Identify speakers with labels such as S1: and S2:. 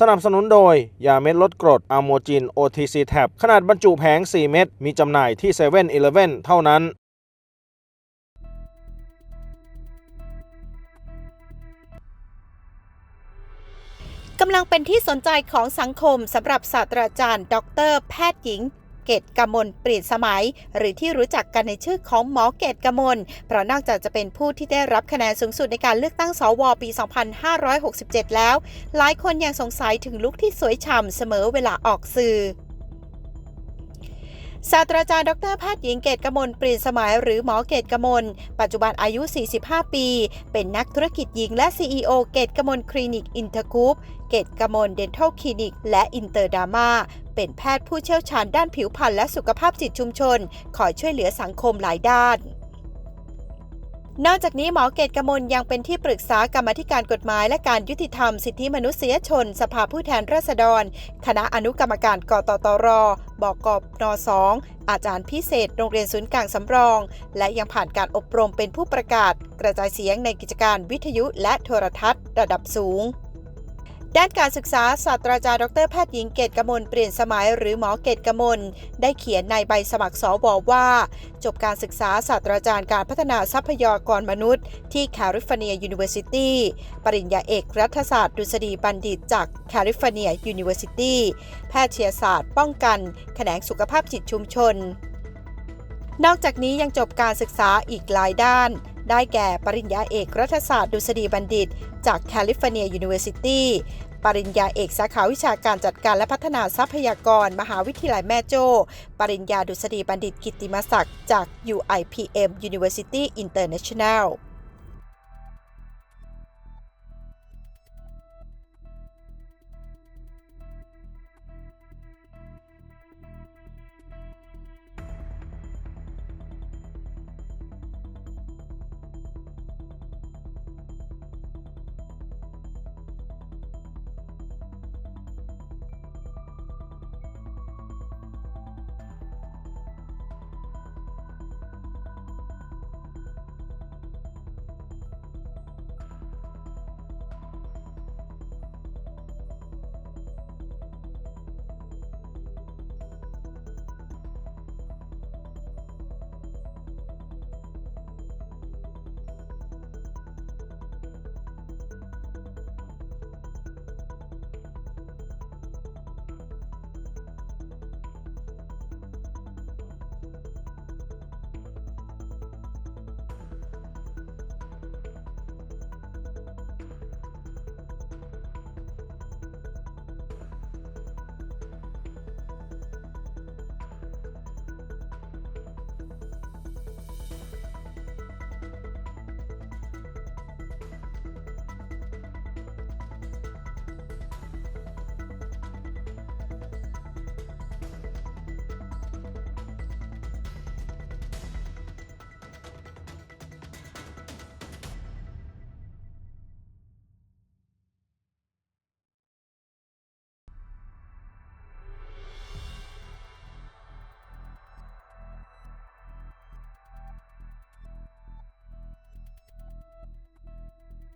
S1: สนับสนุนโดย ยาเม็ดลดกรดอะโมจิน OTC Tab ขนาดบรรจุแผง 4 เม็ด มีจำหน่ายที่7 e เ e ่ e อเท่านั้น
S2: กำลังเป็นที่สนใจของสังคมสำหรับศาสตราจารย์ ดร แพทย์หญิง เกตกมลเปลี่ยนสมัย หรือที่รู้จักกันในชื่อของหมอเกตกมลเพราะนอกจากจะเป็นผู้ที่ได้รับคะแนนสูงสุดในการเลือกตั้งสวปี 2567 แล้ว หลายคนยังสงสัยถึงลุคที่สวยฉ่ำเสมอเวลาออกสื่อศาสตราจารย์ดรแพทย์หญิงเกตกมลเปลี่ยนสมัยหรือหมอเกตกมล ปัจจุบันอายุ 45 ปี เป็นนักธุรกิจหญิงและ CEO เกตกมลคลินิกอินเตอร์คูปเกตกมลเดนทัลคลินิก และอินเตอร์ดามา เป็นแพทย์ผู้เชี่ยวชาญด้านผิวพรรณและสุขภาพจิตชุมชน คอยช่วยเหลือสังคมหลายด้านนอกจากนี้หมอเกตกมลยังเป็นที่ปรึกษากรรมธิการกฎหมายและการยุติธรรมสิทธิมนุษยชน สภาผู้แทนราษฎร คณะอนุกรรมการกตตรบกนสองอาจารย์พิเศษ โรงเรียนศูนย์กลางสำรอง และยังผ่านการอบรมเป็นผู้ประกาศ กระจายเสียงในกิจการวิทยุและโทรทัศน์ ระดับสูง ด้านการศึกษาศาสตราจารย์ดรแพทย์หญิงเกตกมลเปลี่ยนสมัยหรือหมอเกตกมลได้เขียนในใบสมัครสวว่า จบการศึกษาศาสตราจารย์การพัฒนาทรัพยากรมนุษย์ ที่แคลิฟอร์เนียยูนิเวอร์ซิตี้ปริญญาเอกรัฐศาสตร์ดุษฎีบัณฑิตจากแคลิฟอร์เนียยูนิเวอร์ซิตี้แพทยศาสตร์ ป้องกัน แขนงสุขภาพจิตชุมชน นอกจากนี้ยังจบการศึกษาอีกหลายด้าน ได้แก่ปริญญาเอกรัฐศาสตร์ดุษฎีบัณฑิต จากแคลิฟอร์เนียยูนิเวอร์ซิตี้ปริญญาเอกสาขาวิชาการจัดการและพัฒนาทรัพยากร มหาวิทยาลัยแม่โจ้ ปริญญาดุษฎีบัณฑิตกิติมศักดิ์จาก UIPM University International